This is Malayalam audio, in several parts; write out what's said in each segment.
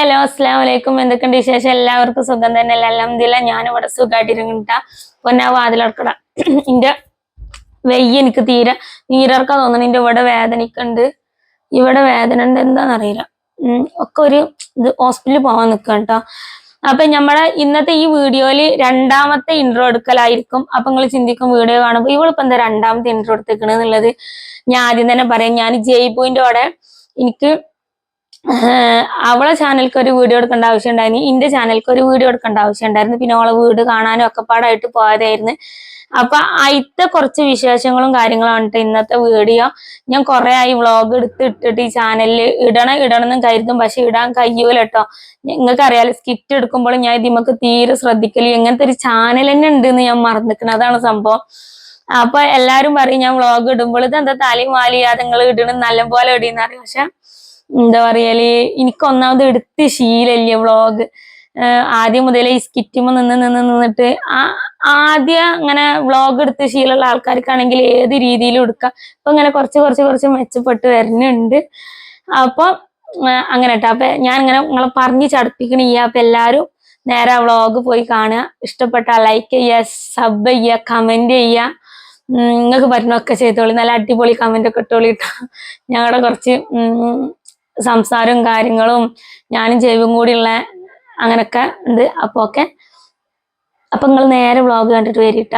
ഹലോ അസ്സാം വലൈക്കും എന്തൊക്കെയുണ്ട് വിശേഷം? എല്ലാവർക്കും സുഖം തന്നെ. അല്ല ഞാനിവിടെ സുഖമായിട്ടിരുന്നിട്ട പൊന്നാ വാതിലടക്കട. എന്റെ വെയ്യ എനിക്ക് തീരെ നീരിറക്കാൻ തോന്നുന്നു എന്റെ ഇവിടെ വേദനക്കുണ്ട്. ഇവിടെ വേദന ഉണ്ട്. എന്താണെന്നറിയില്ല ഒക്കെ ഒരു ഇത് ഹോസ്പിറ്റലിൽ പോകാൻ നിൽക്കുക കേട്ടോ അപ്പൊ നമ്മളെ ഇന്നത്തെ ഈ വീഡിയോയിൽ രണ്ടാമത്തെ ഇൻട്രോ എടുക്കലായിരിക്കും. അപ്പൊ നിങ്ങൾ ചിന്തിക്കും വീഡിയോ കാണുമ്പോൾ ഇവളിപ്പോ എന്താ രണ്ടാമത്തെ ഇൻട്രോ എടുത്തേക്കണെന്നുള്ളത് ഞാൻ ആദ്യം തന്നെ പറയാം. ഞാൻ ജയ്പൂവിന്റെ അവിടെ എനിക്ക് അവളെ ചാനലിക്ക് ഒരു വീഡിയോ എടുക്കേണ്ട ആവശ്യം ഉണ്ടായിരുന്നു എന്റെ ചാനലിക്ക് ഒരു വീഡിയോ എടുക്കേണ്ട ആവശ്യം ഉണ്ടായിരുന്നു പിന്നെ അവളെ വീട് കാണാനും ഒക്കെ പാടായിട്ട് പോയതായിരുന്നു. അപ്പൊ അയിത്തെ കുറച്ച് വിശേഷങ്ങളും കാര്യങ്ങളും ട്ടോ ഇന്നത്തെ വീഡിയോ. ഞാൻ കുറെ ആയി വ്ളോഗ് എടുത്ത് ഇട്ടിട്ട് ഈ ചാനലിൽ ഇടണ ഇടണം എന്നും കരുതും. പക്ഷെ ഇടാൻ കഴിയൂല കേട്ടോ നിങ്ങൾക്ക് സ്കിറ്റ് എടുക്കുമ്പോൾ ഞാൻ ഇതിമക്ക് തീരെ ശ്രദ്ധിക്കൽ എങ്ങനത്തെ ഒരു ചാനൽ തന്നെ ഉണ്ട് എന്ന് ഞാൻ മറന്നിക്കണം അതാണ് സംഭവം. അപ്പൊ എല്ലാരും പറയും ഞാൻ വ്ളോഗ് ഇടുമ്പോൾ ഇത് എന്താ തലയും വാലിയാതെ നിങ്ങൾ ഇടണം നല്ലപോലെ ഇടിയെന്ന് അറിയാം പക്ഷെ എന്താ പറയൽ? എനിക്ക് ഒന്നാമത് എടുത്ത് ശീലല്ലേ വ്ളോഗ് ആദ്യം മുതലേ ഈ സ്കിറ്റിമ നിന്ന് നിന്ന് നിന്നിട്ട് ആ ആദ്യം അങ്ങനെ വ്ളോഗ് എടുത്ത് ശീലമുള്ള ആൾക്കാർക്കാണെങ്കിൽ ഏത് രീതിയിലും എടുക്കാം. അപ്പൊ ഇങ്ങനെ കുറച്ച് കുറച്ച് കുറച്ച് മെച്ചപ്പെട്ട് വരുന്നുണ്ട്. അപ്പൊ അങ്ങനെ കേട്ടോ അപ്പൊ ഞാൻ ഇങ്ങനെ നിങ്ങളെ പറഞ്ഞ് ചടപ്പിക്കണില്ല അപ്പൊ എല്ലാരും നേരെ വ്ളോഗ് പോയി കാണുക. ഇഷ്ടപ്പെട്ട ലൈക്ക് ചെയ്യുക സബ് ചെയ്യുക കമന്റ് ചെയ്യുക. നിങ്ങൾക്ക് പറ്റുന്നൊക്കെ ചെയ്തോളി. നല്ല അടിപൊളി കമന്റ് ഒക്കെ ഇട്ടോളി കേട്ടോ ഞങ്ങളുടെ കുറച്ച് സംസാരവും കാര്യങ്ങളും ഞാനും ജൈവും കൂടിയുള്ള അങ്ങനൊക്കെ ഉണ്ട്. അപ്പോൾ ഒക്കെ അപ്പൊ നിങ്ങൾ നേരെ വ്ളോഗ് കണ്ടിട്ട് വരിട്ട.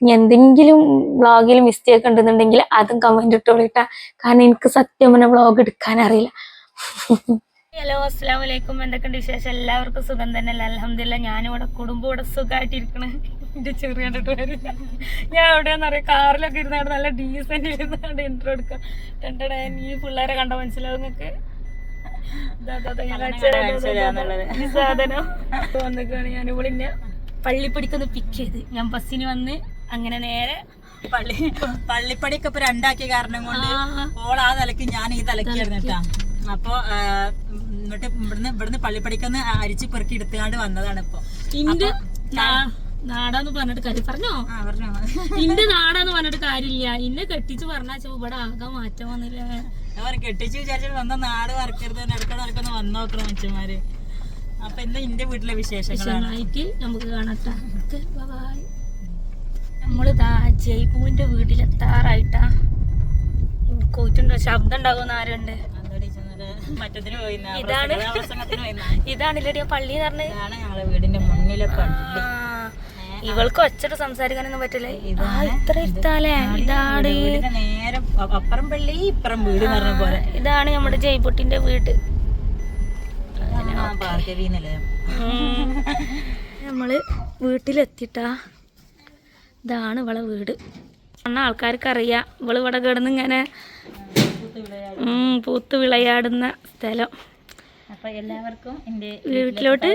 ഇനി എന്തെങ്കിലും വ്ളോഗിൽ മിസ്റ്റേക്ക് ഉണ്ടെന്നുണ്ടെങ്കിൽ അതും കമന്റ് ഇട്ടോളിട്ട കാരണം എനിക്ക് സത്യം പറഞ്ഞ വ്ളോഗ് എടുക്കാൻ അറിയില്ല. ഹലോ അസ്സാം വലൈക്കും എന്തൊക്കെയുണ്ട് വിശേഷം? എല്ലാവർക്കും സുഖം തന്നെ അല്ല? അലഹമില്ല ഞാനിവിടെ കുടുംബം ഇവിടെ സുഖമായിട്ടിരിക്കണ എന്റെ ചെറിയ കണ്ടിട്ട് ഞാൻ എവിടെയാന്ന് അറിയാം? കാറിലൊക്കെ ഇരുന്നാണ്ട് നല്ല ഡീസന്റ് ഇരുന്നാണ് ഇൻട്രോ എടുക്കുക രണ്ടടേ ഈ പിള്ളേരെ കണ്ട മനസ്സിലാവും നിങ്ങൾക്ക്. വന്നിക്കാണ് ഞാൻ ഇവിടെ ഇന്നെ പള്ളിപ്പടിക്കൊന്ന് പിക്ക് ചെയ്ത്. ഞാൻ ബസ്സിന് വന്ന് അങ്ങനെ നേരെ പള്ളി പള്ളിപ്പടിയൊക്കെ ഇപ്പൊ രണ്ടാക്കിയ കാരണം കൊണ്ട് ഓൾ ആ തലക്ക് ഞാൻ ഈ തലക്കായിരുന്നു കേട്ടാ അപ്പൊ എന്നിട്ട് ഇവിടുന്ന് ഇവിടുന്ന് പള്ളിപ്പടിക്കൊന്ന് അരിച്ച് പെറുക്കി എടുത്തുകൊണ്ട് വന്നതാണ് ഇപ്പൊ ഇന്റെ നാടാന്ന് പറഞ്ഞിട്ട് കാര്യം പറഞ്ഞോ? ഇന്റെ നാടാന്ന് പറഞ്ഞിട്ട് കാര്യമില്ല. ഇന്നെ കെട്ടിച്ച് പറഞ്ഞാ ഇവിടെ ആകെ മാറ്റം വന്നില്ല? കെട്ടിച്ച് വിചാരിച്ചിട്ട് വന്ന നാട് വറക്കരുത് നടക്കണ നടക്കുന്ന വന്നു നോക്കണം മനുഷ്യന്മാര്. അപ്പൊ എന്താ ഇന്റെ വീട്ടിലെ വിഷയമായിട്ട് നമുക്ക് കാണട്ടെ. ബൈ. നമ്മളിതാ ജയ്പൂവിന്റെ വീട്ടിലെത്താറായിട്ടാ. കൂറ്റുണ്ടോ ശബ്ദം ഉണ്ടാകുന്ന ആരുണ്ട് ഇതാണ്. ഇതാണ്. ഇല്ലടിയ പള്ളി എന്ന് പറഞ്ഞത്? വീടിന്റെ മുന്നിലെ പള്ളി. ഇവൾക്ക് ഒച്ചട്ട് സംസാരിക്കാനൊന്നും പറ്റില്ല. ഇതാ ഇത്ര ഇരുത്താലേ? ഇതാണ്. നേരെ അപ്പുറം പള്ളി ഇപ്പുറം വീട് പറഞ്ഞ പോലെ. ഇതാണ് നമ്മുടെ ജയ്പൊട്ടിന്റെ വീട്. നമ്മൾ വീട്ടിലെത്തിട്ടാ. ഇതാണ് ഇവളെ വീട്. അന്ന ആൾക്കാർക്ക് അറിയാം ഇവൾ ഇവിടെ കിടന്ന് ഇങ്ങനെ ഉം, പൂത്ത് വിളയാടുന്ന സ്ഥലം. അപ്പൊ എല്ലാവർക്കും എന്റെ വീട്ടിലോട്ട്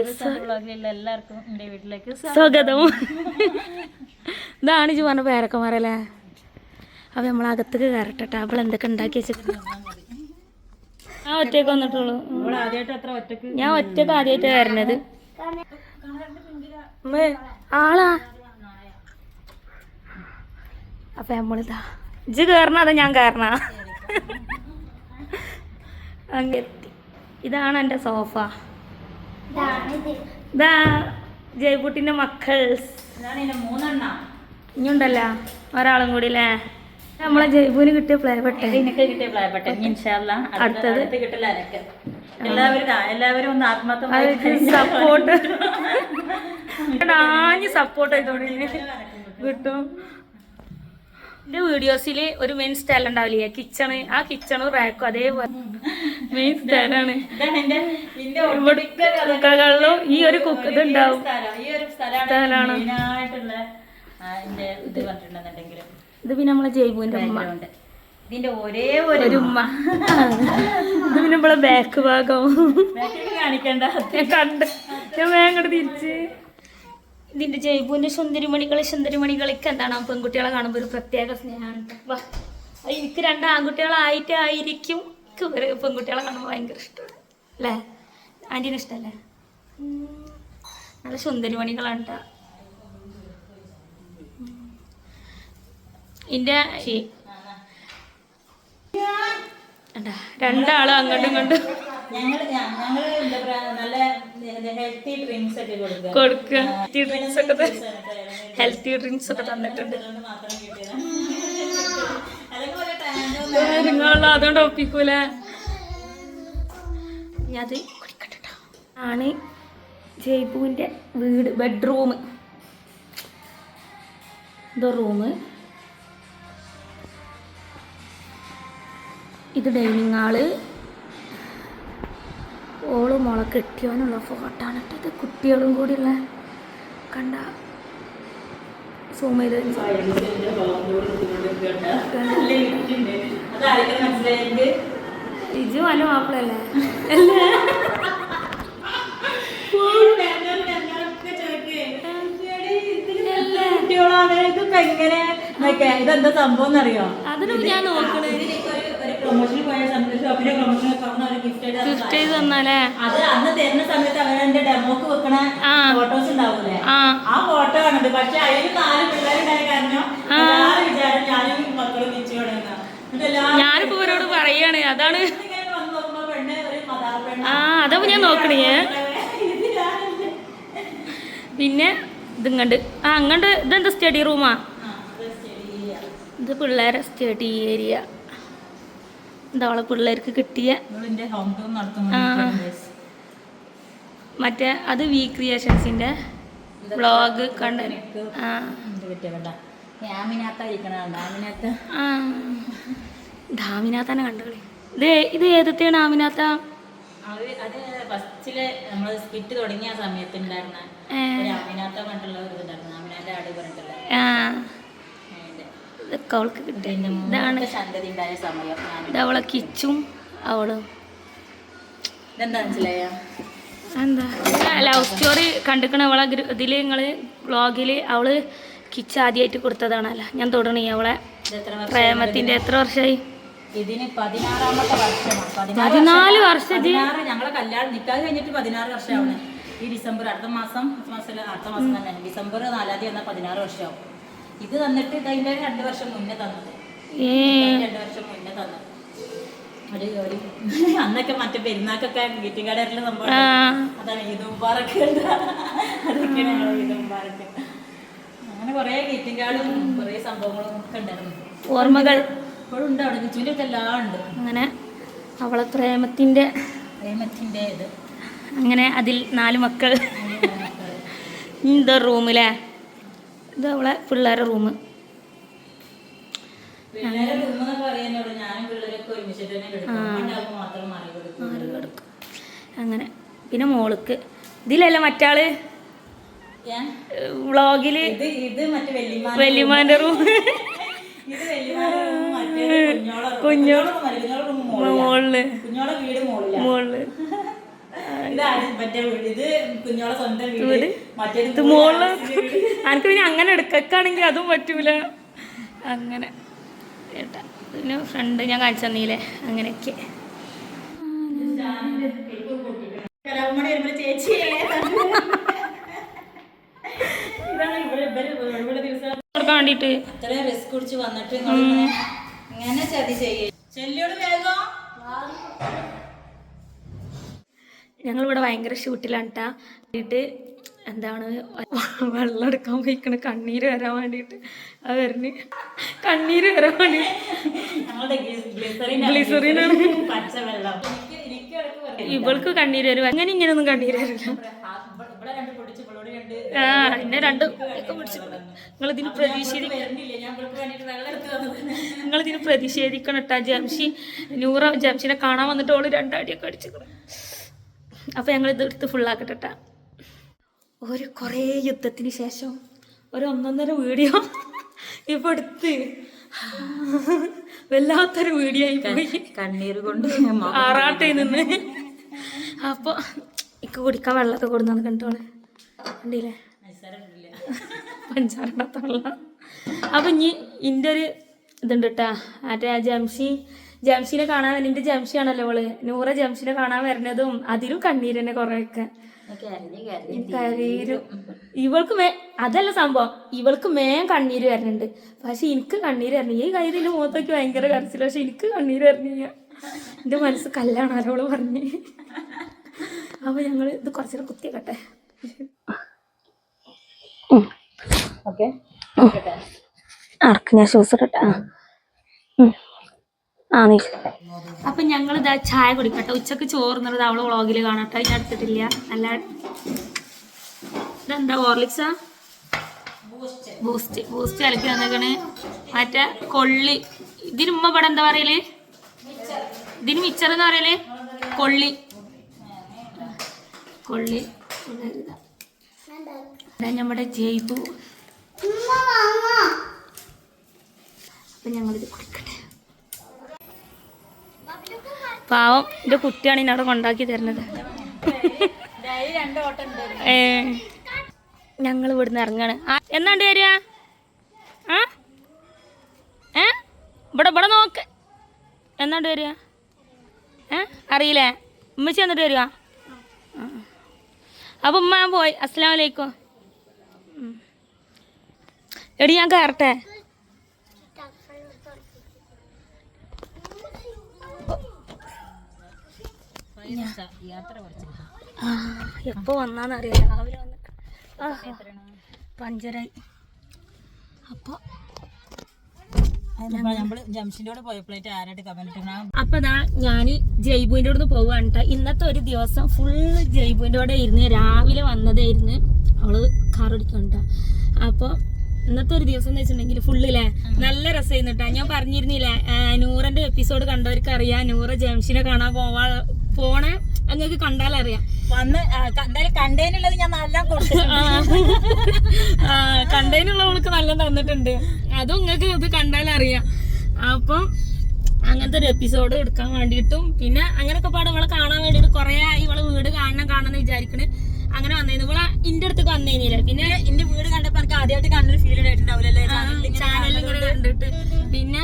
വ്ളോഗിലുള്ള എല്ലാവർക്കും എന്റെ വീട്ടിലേക്ക് സ്വാഗതം. ഇതാണ് പറഞ്ഞ പേരക്കന്മാരല്ലേ? അപ്പൊ നമ്മൾ അകത്തേക്ക് കയറട്ടെ അവൾ എന്തൊക്കെ ഉണ്ടാക്കി വെച്ചിട്ട് ഞാൻ ഒറ്റയ്ക്ക് വന്നിട്ടുള്ളൂ. ഞാൻ ഒറ്റയ്ക്ക് ആദ്യമായിട്ട് ഉമ്മേ, ആളാ? അപ്പൊ നമ്മളിതാ. ഇജ്ജ് കേറണ അതാ ഞാൻ കയറണ അങ്ങ് എത്തി ഇതാണ് എന്റെ സോഫ. ഇതാ. ജയ്പുട്ടിന്റെ മക്കൾസ്. ഇനിയുണ്ടല്ലോ ഒരാളും കൂടി അല്ലേ? നമ്മളെ ജയ്പൂന് കിട്ടിയ പ്ലേ ബട്ടൺ എനിക്ക് കിട്ടിയ ഇൻഷാല്ല അടുത്തത്? എല്ലാവരും ഒന്ന് ആത്മാർത്ഥമായി സപ്പോർട്ട് ആഞ്ഞ് സപ്പോർട്ട് കിട്ടും. എന്റെ വീഡിയോസിൽ ഒരു മെയിൻ സ്റ്റൈൽ ഉണ്ടാവില്ലേ? കിച്ചണ്. ആ കിച്ചണും റാക്കും അതേപോലെ. മെയിൻ സ്റ്റൈലാണ് കുക്കകളിലും ഈ ഒരു കുക്ക് ഇതുണ്ടാവും സ്ഥലം. സ്ഥലമാണ് ഇത് പിന്നെ നമ്മളെ ജയ്പൂന്റെ ഉമ്മ. ഇതിന്റെ ഒരേ ഒരു ഉമ്മ. ഇത് പിന്നെ നമ്മളെ ബാക്ക് ഭാഗം. കാണിക്കണ്ട. കണ്ട്. ഞാൻ വേഗം തിരിച്ച്. ഇതിന്റെ ജയ്പൂന്റെ സുന്ദരിമണികളെ സുന്ദരിമണികളൊക്കെ എന്താണ്? ആ പെൺകുട്ടികളെ കാണുമ്പോൾ ഒരു പ്രത്യേക സ്നേഹമാണ്. വാ. എനിക്ക് രണ്ട് ആൺകുട്ടികളായിട്ടായിരിക്കും പെൺകുട്ടികളെ കാണുമ്പോൾ ഭയങ്കര ഇഷ്ടമാണ് അല്ലേ? ആന്റീനെ ഇഷ്ടമല്ലേ നല്ല സുന്ദരിമണികളാണ് മണികളാണ് ഉം. ഇന്റെ കണ്ടാ, രണ്ടാളും അങ്ങോട്ടും ഇങ്ങോട്ടും നല്ല ഹെൽത്തി ഡ്രിങ്ക്സ് ഒക്കെ കൊടുക്കുക. കൊടുക്കുക. ഹെൽത്തി ഡ്രിങ്ക്സ് ഒക്കെ ഹെൽത്തി ഡ്രിങ്ക്സ് ഒക്കെ തന്നിട്ടുണ്ട്. നിങ്ങളുള്ള അതുകൊണ്ട് ഒപ്പിക്കൂല? ഞാൻ അത് കുടിക്കട്ടെ ആണ് ജയ്പൂവിന്റെ വീട് ബെഡ്റൂം ഇത് റൂം ഇത് ഡൈനിങ് ഹാൾ ഓൾ മുള കെട്ടിയോനുള്ള ഫോട്ടോ ആണ്. ഇത് കുട്ടികളും കൂടിയുള്ള കണ്ട സൂമയിൽ ഇജു നല്ല മാപ്പിളല്ലേ ഇതെന്താ സംഭവം എന്നറിയോ? അതിനും ഞാൻ നോക്കണേ. പ്രൊമോഷന് പോയ സമയത്ത് ഗിഫ്റ്റ് ചെയ്ത് തന്നാലേ? അത് അന്ന് തരുന്ന സമയത്ത് അവരെ ഡെമോക്ക് വെക്കണ ഫോട്ടോസ് ഉണ്ടാവൂലേ? ആ. ഫോട്ടോ ആണത്. പക്ഷെ അതിൽ നാല് പിള്ളേരുണ്ടായ കാരണം വിചാരം ഞാനും മക്കളും തിരിച്ചു ഞാനിപ്പോ ഇവരോട് പറയാണ്. അതാണ്. ആ അതപ്പോ ഞാൻ നോക്കണേ. പിന്നെ ഇതിങ്ങണ്ട്. ആ അങ്ങണ്ട്. ഇതെന്താ സ്റ്റഡി റൂമാ ഇത് പിള്ളേരെ സ്റ്റഡി ഏരിയ എന്താ അവളെ പിള്ളേർക്ക് കിട്ടിയ മറ്റേ അത് വി ക്രിയേഷൻസിന്റെ ബ്ലോഗ് കണ്ട്. പറ്റിയ കണ്ട? ഇത് ഇത് ഏതൊക്കെയാണ് ആമിനാത്ത അത് ഫസ്റ്റിൽ സ്പിറ്റ് തുടങ്ങിയ സമയത്തുണ്ടായിരുന്ന ഒരു ആമിനാത്ത പറഞ്ഞിട്ടുള്ള ഒരു ഇതുണ്ടായിരുന്നു. ആമിനാന്റെ ആട് പറഞ്ഞിട്ടുള്ള. ആ. അതിന്റെ. ഇതൊക്കെ അവൾക്ക് കിട്ടി ഇതാണ് ഇത് അവളെ കിച്ചും അവൾ. എന്താ ലവ് സ്റ്റോറി കണ്ടിക്കണ അവളെ ഇതിൽ ഇതിൽ നിങ്ങൾ വ്ളോഗിൽ അവൾ കിച്ച് ആദ്യമായിട്ട് കൊടുത്തതാണല്ലോ. ഞാൻ തുടങ്ങി അവളെ പ്രേമത്തിന്റെ എത്ര വർഷമായി? ഇതിന് പതിനാറാമത്തെ വർഷമാണ്. പതിനാല് വർഷം ഞങ്ങളെ കല്യാണം നിക്കാതെ കഴിഞ്ഞിട്ട് പതിനാറ് വർഷമാണ് ഈ ഡിസംബർ അടുത്ത മാസം അടുത്ത മാസം അടുത്ത മാസം തന്നെ. ഡിസംബർ നാലാം തീയതി എന്നാൽ പതിനാറ് വർഷമാവും. ഇത് തന്നിട്ട് ഇതിന്റെ രണ്ട് വർഷം മുന്നേ തന്നത്. രണ്ട് വർഷം മുന്നേ തന്നത്. ഒരു ഒരു അന്നൊക്കെ മറ്റേ പെരുന്നാക്കൊക്കെ വീട്ടുകാരെല്ലാം സംഭവം അതാണ് മുബാറക്ക് മുബാറക്ക് അങ്ങനെ കുറേ ഗ്രീറ്റിംഗ് കാർഡും കുറേ സംഭവങ്ങളും ഒക്കെ ഉണ്ടായിരുന്നു. ഓർമ്മകൾ. ഇപ്പോഴും ഉണ്ട് അവിടെ. ചുരുക്കം എല്ലാം ഉണ്ട്. അങ്ങനെ അവളെ പ്രേമത്തിന്റെ പ്രേമത്തിന്റെ ഇത്. അങ്ങനെ അതിൽ നാല് മക്കൾ. ഇത് റൂമിലെ. ഇത് അവളെ പിള്ളേരെ റൂം അങ്ങനെ. പിന്നെ മോൾക്ക്. ഇതിലല്ല മറ്റാൾ? വ്ളോഗിൽ വല്യമാന്റെ റൂം കുഞ്ഞോളെ മോളിലാ. മോളിൽ. വീട്. ഇത് മോളിൽ എനിക്ക് പിന്നെ അങ്ങനെ എടുക്കാണെങ്കിൽ അതും പറ്റൂല. അങ്ങനെ. കേട്ടാ പിന്നെ ഫ്രണ്ട് ഞാൻ കാണിച്ചു തന്നീലേ? അങ്ങനെയൊക്കെ. കൊടുക്കാൻ അത്രയും റിസ്ക് കുടിച്ച് വന്നിട്ട് ഇങ്ങനെ ചതി ചെയ്യേ. ചെല്ലിയോട് വേഗം. ഞങ്ങളിവിടെ ഭയങ്കര ഷൂട്ടിലാണ് കേട്ടിട്ട് എന്താണ് വെള്ളം എടുക്കാൻ പോയിക്കണ. കണ്ണീര് വരാൻ വേണ്ടിയിട്ട്. അത് വരണ് കണ്ണീര് വരാൻ വേണ്ടി. ഞങ്ങളുടെ ഗ്ലിസറിൻ പച്ച വെള്ളം. എനിക്ക് എനിക്ക് ഇടയ്ക്ക് പറയും. ഇവൾക്ക് കണ്ണീര് വരും. അങ്ങനെ ഇങ്ങനെയൊന്നും കണ്ണീര് വരില്ല. ആ, എന്നെ രണ്ട് നിങ്ങളിതിന് പ്രതിഷേധിക്കണം ഇതിന് പ്രതിഷേധിക്കണം കേട്ടാ ജംഷി. നൂറ ജംഷിനെ കാണാൻ വന്നിട്ട് ഓൾ രണ്ടടിയൊക്കെ അടിച്ചിക്കണം. അപ്പൊ ഞങ്ങൾ ഇത് എടുത്ത് ഫുള്ളാക്കട്ടെ ട്ടാ. ഒരു കുറേ യുദ്ധത്തിന് ശേഷം ഒരു ഒന്നൊന്നര വീഡിയോ ഇപ്പൊ എടുത്ത്. വല്ലാത്തൊരു വീഡിയോ ആയി പോയി. കണ്ണീർ കൊണ്ട് ആറാട്ടെ നിന്ന്. അപ്പൊ ഇക്ക് കുടിക്കാൻ വെള്ളമൊക്കെ കൊടുന്നു കണ്ടോളെ. കണ്ടില്ലേ? പഞ്ചാരടാത്ത വെള്ളം. അപ്പൊ ഇനി ഇന്റെ ഒരു ഇതുണ്ട് കേട്ടാ ആ ജംഷി ജംഷിനെ കാണാൻ നിന്റെ ജംഷിയാണല്ലോ അവൾ നൂറ ജംഷിനെ കാണാൻ വരുന്നതും അതിലും കണ്ണീര് തന്നെ കുറെയൊക്കെ. കരഞ്ഞ് കരഞ്ഞ് കരീരും ഇവൾക്ക് മേ അതല്ല സംഭവം. ഇവൾക്ക് മേം കണ്ണീര് വരുന്നുണ്ട്. പക്ഷെ എനിക്ക് കണ്ണീര് വരണം ഈ കൈ നിന്റെ മുഖത്തൊക്കെ ഭയങ്കര കരച്ചില്ല പക്ഷെ എനിക്ക് കണ്ണീര് വരണില്ല എന്റെ മനസ്സ് കല്ലാണ് അവൾ പറഞ്ഞ്. അപ്പൊ ഞങ്ങൾ ഇത് കുറച്ചേരം കുത്തിയക്കട്ടെ ഓക്കെ. ഞാൻ ഷൂസ് നീ അപ്പൊ ഞങ്ങൾ ഇതാ ചായ കുടിക്കട്ടെ. ഉച്ചയ്ക്ക് ചോറുന്നത് അവൾ വ്ളോഗിൽ കാണട്ടെ. ഞാൻ എടുത്തിട്ടില്ല നല്ല ഇതെന്താ ഹോർലിക്സാ? ബൂസ്റ്റ്. ബൂസ്റ്റ് കലക്കി വന്നേക്കണ് മറ്റേ കൊള്ളി. ഇതിന് ഉമ്മ ഇവിടെ എന്താ പറയൽ? ഇതിന് മിച്ചർ എന്ന് പറയൽ? കൊള്ളി. കൊള്ളി. നമ്മുടെ ജയ്പൂ അപ്പൊ ഞങ്ങളിത് കുടിക്കട്ടെ. പാവം എന്റെ കുട്ടിയാണ് ഇന്നവിടെ കൊണ്ടാക്കി തരുന്നത്. ഏ. ഞങ്ങൾ ഇവിടുന്ന് ഇറങ്ങാണ്. എന്നാണ്ട് വരിക? ആ? ഏ? ഇവിടെ ഇവിടെ നോക്ക്. എന്നാണ്ട് വരിക? ഏ? അറിയില്ലേ? ഉമ്മച്ചി എന്നിട്ട് വരിക. അപ്പൊ ഉമ്മ പോയി. അസ്സലാമു അലൈക്കും. ഉം. എടി ഞാൻ കയറട്ടെ യാത്ര കുറച്ച് ആ, എപ്പോ വന്നാന്നറിയാം? രാവിലെ വന്നിട്ട്. പഞ്ചരായി അപ്പൊ അപ്പൊ ഇതാ ഞാൻ ജയ്ബുവിന്റെ അടുത്ത് പോവാണ് കേട്ടോ ഇന്നത്തെ ഒരു ദിവസം ഫുള്ള് ജയ്ബുവിന്റെ കൂടെ ഇരുന്ന് രാവിലെ വന്നതായിരുന്നു. അവൾ കാർ എടുക്കണ്ട. അപ്പൊ ഇന്നത്തെ ഒരു ദിവസം എന്ന് വെച്ചിട്ടുണ്ടെങ്കിൽ ഫുള്ളില്ലേ നല്ല രസമായിരുന്നു കേട്ടോ ഞാൻ പറഞ്ഞിരുന്നില്ലേ നൂറിന്റെ എപ്പിസോഡ് കണ്ടവർക്ക് അറിയാം നൂറ് ജംഷിനെ കാണാൻ പോവാ പോണ അങ്ങക്ക് കണ്ടാലറിയാം വന്ന് എന്തായാലും കണ്ടതിനുള്ളത് ഞാൻ നല്ല കണ്ടതിനുള്ള അവൾക്ക് നല്ല തന്നിട്ടുണ്ട്. അതും നിങ്ങൾക്ക് ഇത് കണ്ടാലറിയാം അപ്പം അങ്ങനത്തെ ഒരു എപ്പിസോഡ് എടുക്കാൻ വേണ്ടിയിട്ടും പിന്നെ അങ്ങനെയൊക്കെ പാട് ഇവളെ കാണാൻ വേണ്ടിയിട്ട് കൊറേ ആയി ഇവളെ വീട് കാണണം കാണണം വിചാരിക്കണ്. അങ്ങനെ വന്നേന്ന് ഇവളെ ഇന്റെ അടുത്ത് വന്നേനില്ല പിന്നെ എന്റെ വീട് കണ്ടപ്പോ എനിക്ക് ആദ്യമായിട്ട് കാണുന്ന ഫീൽ ഉണ്ടായിട്ടുണ്ടാവില്ലല്ലേ? ചാനലിൽ ഇങ്ങനെ കണ്ടിട്ട്. പിന്നെ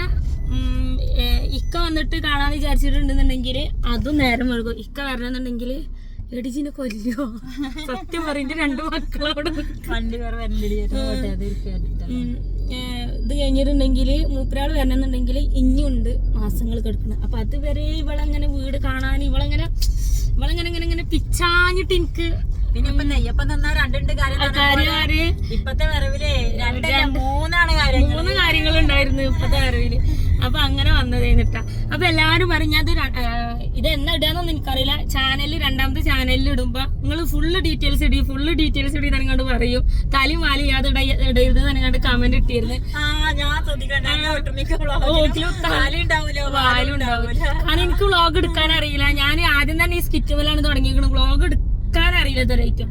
ഇക്ക വന്നിട്ട് കാണാന്ന് വിചാരിച്ചിട്ടുണ്ടെന്നുണ്ടെങ്കിൽ അതും നേരം വഴുകും ഇക്ക വരണമെന്നുണ്ടെങ്കിൽ എടിച്ചിനെ കൊല്ലോ സത്യം പറഞ്ഞിട്ട് രണ്ട് മക്കളോട്. ഇത് കഴിഞ്ഞിട്ടുണ്ടെങ്കിൽ മൂപ്പരാൾ വരണമെന്നുണ്ടെങ്കിൽ ഇനിയുണ്ട് മാസങ്ങൾ കിടക്കണം. അപ്പൊ അതുവരെ ഇവളങ്ങനെ വീട് കാണാൻ ഇവളങ്ങനെ ഇവളങ്ങനെ ഇങ്ങനെ ഇങ്ങനെ പിച്ചാഞ്ഞിട്ട് എനിക്ക് പിന്നെ ഇപ്പൊ നെയ്യപ്പം തന്നാ രണ്ടുണ്ട് കാര്യം എന്ന് പറഞ്ഞാൽ കാര്യമാര്? ഇപ്പത്തെ വരവിൽ മൂന്നാണ് കാര്യങ്ങൾ മൂന്ന് കാര്യങ്ങളുണ്ടായിരുന്നു ഇപ്പത്തെ വരവിൽ. അപ്പൊ അങ്ങനെ വന്നതേന്നിട്ട അപ്പൊ എല്ലാരും പറഞ്ഞത് ഇത് എന്നാ ഇടാന്നൊന്നും എനിക്കറിയില്ല. ചാനലിൽ രണ്ടാമത്തെ ചാനലിൽ ഇടുമ്പോ നിങ്ങൾ ഫുള്ള് ഡീറ്റെയിൽസ് ഇടി ഫുള്ള് ഡീറ്റെയിൽസ് ഇടി തനങ്ങാണ്ട് പറയും. തലി മാലി യാത് ഇടരുത് തനങ്ങാണ്ട് കമന്റ് ഇട്ടിരുന്നു. കാരണം എനിക്ക് വ്ളോഗ് എടുക്കാൻ അറിയില്ല. ഞാൻ ആദ്യം തന്നെ ഈ സ്കിറ്റ് പോലാണ് തുടങ്ങിയിരിക്കുന്നത് വ്ളോഗ് എടുക്കാൻ അറിയില്ല ഇതുവരെയായിട്ടും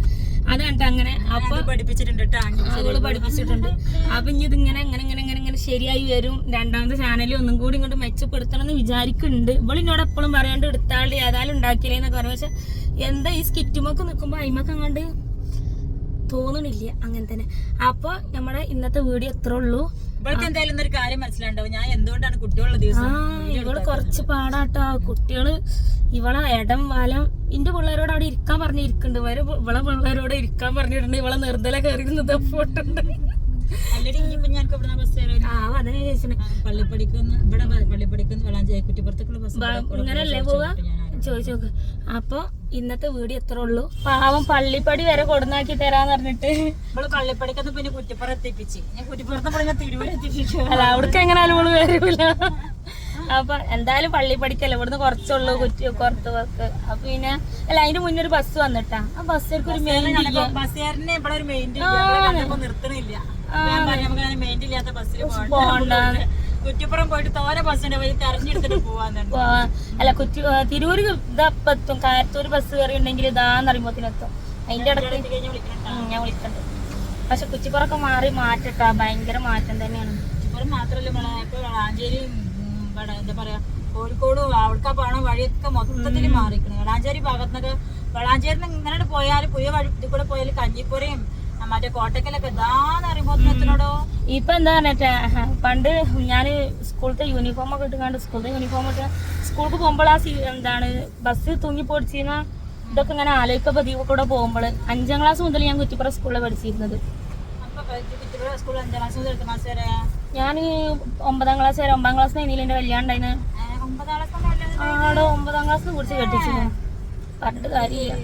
അതാണ് അങ്ങനെ അപ്പൊ പഠിപ്പിച്ചിട്ടുണ്ട് അവൾ പഠിപ്പിച്ചിട്ടുണ്ട്. അപ്പൊ ഇനി ഇതിങ്ങനെ ഇങ്ങനെ ഇങ്ങനെ ഇങ്ങനെ ഇങ്ങനെ ശരിയായി വരും. രണ്ടാമത്തെ ചാനലിൽ ഒന്നും കൂടി ഇങ്ങോട്ട് മെച്ചപ്പെടുത്തണം എന്ന് വിചാരിക്കുന്നുണ്ട് ഇവളിനോട് എപ്പോഴും പറയാണ്ട് എടുത്താളുടെ ഏതായാലും ഉണ്ടാക്കിയില്ലേ എന്നൊക്കെ പറഞ്ഞു. പക്ഷെ എന്താ ഈ സ്കിറ്റുമൊക്കെ നിൽക്കുമ്പോൾ അയിമൊക്കെ അങ്ങോട്ട് തോന്നണില്ല. അങ്ങനെ തന്നെ. അപ്പോൾ നമ്മുടെ ഇന്നത്തെ വീഡിയോ എത്ര ഉള്ളൂ. ഇവൾക്ക് എന്തായാലും ഒരു കാര്യം മനസ്സിലാണ്ടാവും ഞാൻ എന്തുകൊണ്ടാണ് കുട്ടികളുടെ ദിവസം ഇവൾ കുറച്ച് പാടാട്ടോ. കുട്ടികൾ ഇവളെ ഇടം വാലം ഇന്റെ പിള്ളേരോട് അവിടെ ഇരിക്കാൻ പറഞ്ഞിരിക്കുന്നുണ്ട്. ഇവരെ ഇവളെ പിള്ളേരോട് ഇരിക്കാൻ പറഞ്ഞിട്ടുണ്ട്. ഇവളെ നിർദ്ദല കയറിയിരുന്നത് പോട്ടുണ്ട് പള്ളിപ്പടിക്കുന്ന ഇവിടെ പള്ളിപ്പടിക്കുന്ന വളാഞ്ചേരി കുറ്റിപ്പുറത്തേക്കുള്ള ബസ് ഇങ്ങനല്ലേ പോവാ? ചോദിച്ചു നോക്ക്. അപ്പൊ ഇന്നത്തെ വീഡിയോ എത്ര ഉള്ളൂ. പാവം പള്ളിപ്പടി വരെ കൊടുന്നാക്കി തരാന്ന് പറഞ്ഞിട്ട്. നമ്മൾ പള്ളിപ്പടിക്കത്ത് പിന്നെ കുറ്റിപ്പുറം എത്തിപ്പിച്ച്. ഞാൻ കുറ്റിപ്പുറത്ത് എത്തിപ്പിച്ചു. അല്ല അവിടേക്ക് എങ്ങനെ അവൾ വരൂല. അപ്പൊ എന്തായാലും പള്ളിപ്പടിക്കല്ല? ഇവിടുന്ന് കുറച്ചുള്ളൂ കുറ്റി പുറത്ത് പോക്ക് അപ്പൊ പിന്നെ അല്ല അതിന്റെ മുന്നേ ഒരു ബസ് വന്നിട്ടാ. ആ ബസ് ഒരു മെയിൻ ബസ്സുകാരനെ ഇവിടെ ഒരു മെയിൻ നിർത്തണില്ല. പറഞ്ഞു, മെയിൻ ഇല്ലാത്ത ബസ്സിൽ പോണ്ടാന്ന്. കുറ്റിപ്പുറം പോയിട്ട് തോരെ ബസ്സിന്റെ വഴി തെരഞ്ഞെടുത്തിട്ട് പോവാന്നുണ്ട് അല്ല കുറ്റി തിരൂര് ഇതപ്പം എത്തും കാരത്തൂര് ബസ് കയറി ഉണ്ടെങ്കിൽ ഇതാന്ന് അറിയുമ്പോത്തിനെത്തും അതിന്റെ ഇടയ്ക്ക് ഞാൻ വിളിക്കണ്ട്. പക്ഷെ കുറ്റിപ്പുറൊക്കെ മാറി മാറ്റട്ടാ. ഭയങ്കര മാറ്റം തന്നെയാണ്. കുറ്റിപ്പുറം മാത്രല്ല മോളെ ഇപ്പൊ വളാഞ്ചേരി എന്താ പറയാ കോഴിക്കോടും അവിടേക്ക് പോണ വഴിയൊക്കെ മൊത്തത്തിൽ മാറിക്കണം വളാഞ്ചേരി ഭാഗത്തുനിന്നൊക്കെ വളാഞ്ചേരിന്ന് ഇങ്ങനെ പോയാൽ പുതിയ വഴി ഇതിൽ കൂടെ പോയാൽ കഞ്ഞിപ്പുരയും ആ, മറ്റേ കോട്ടക്കലൊക്കെ ഇതാന്ന് അറിയുമ്പോ എത്തണോടോ ഇപ്പൊ എന്താ പറഞ്ഞിട്ട് പണ്ട് ഞാൻ സ്കൂളത്തെ യൂണിഫോം ഒക്കെ ഇട്ടുകൊണ്ട് സ്കൂളത്തെ യൂണിഫോം ഇട്ട് സ്കൂൾക്ക് പോകുമ്പോൾ ആ എന്താണ് ബസ് തൂങ്ങി പൊടിച്ചിരുന്ന ഇതൊക്കെ ഇങ്ങനെ ആലോചിക്ക പതിവ് കൂടെ പോകുമ്പോൾ അഞ്ചാം ക്ലാസ് മുതൽ ഞാൻ കുറ്റിപ്പുറ സ്കൂളിൽ പഠിച്ചിരുന്നത്. ഞാൻ ഒമ്പതാം ക്ലാസ് വരെ ഒമ്പതാം ക്ലാസ് കഴിഞ്ഞില്ല എന്റെ കല്യാണം ഉണ്ടായിരുന്നു ആടോ ഒമ്പതാം ക്ലാസ് കുറിച്ച് കെട്ടിച്ചിരുന്നു പറഞ്ഞിട്ട് കാര്യമില്ല.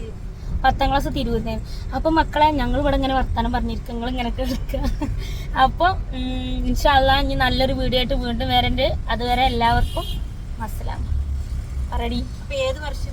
പത്താം ക്ലാസ് തിരുവനന്തപുരം അപ്പൊ മക്കളെ ഞങ്ങൾ ഇവിടെ ഇങ്ങനെ വർത്താനം പറഞ്ഞിരിക്കും. നിങ്ങൾ ഇങ്ങനെ കേൾക്കുക അപ്പൊ ഇൻഷാല്ല ഇനി നല്ലൊരു വീഡിയോ ആയിട്ട് വീണ്ടും വരണ്ട്. അതുവരെ എല്ലാവർക്കും അസ്സലാം റെഡി അപ്പൊ ഏത് വർഷം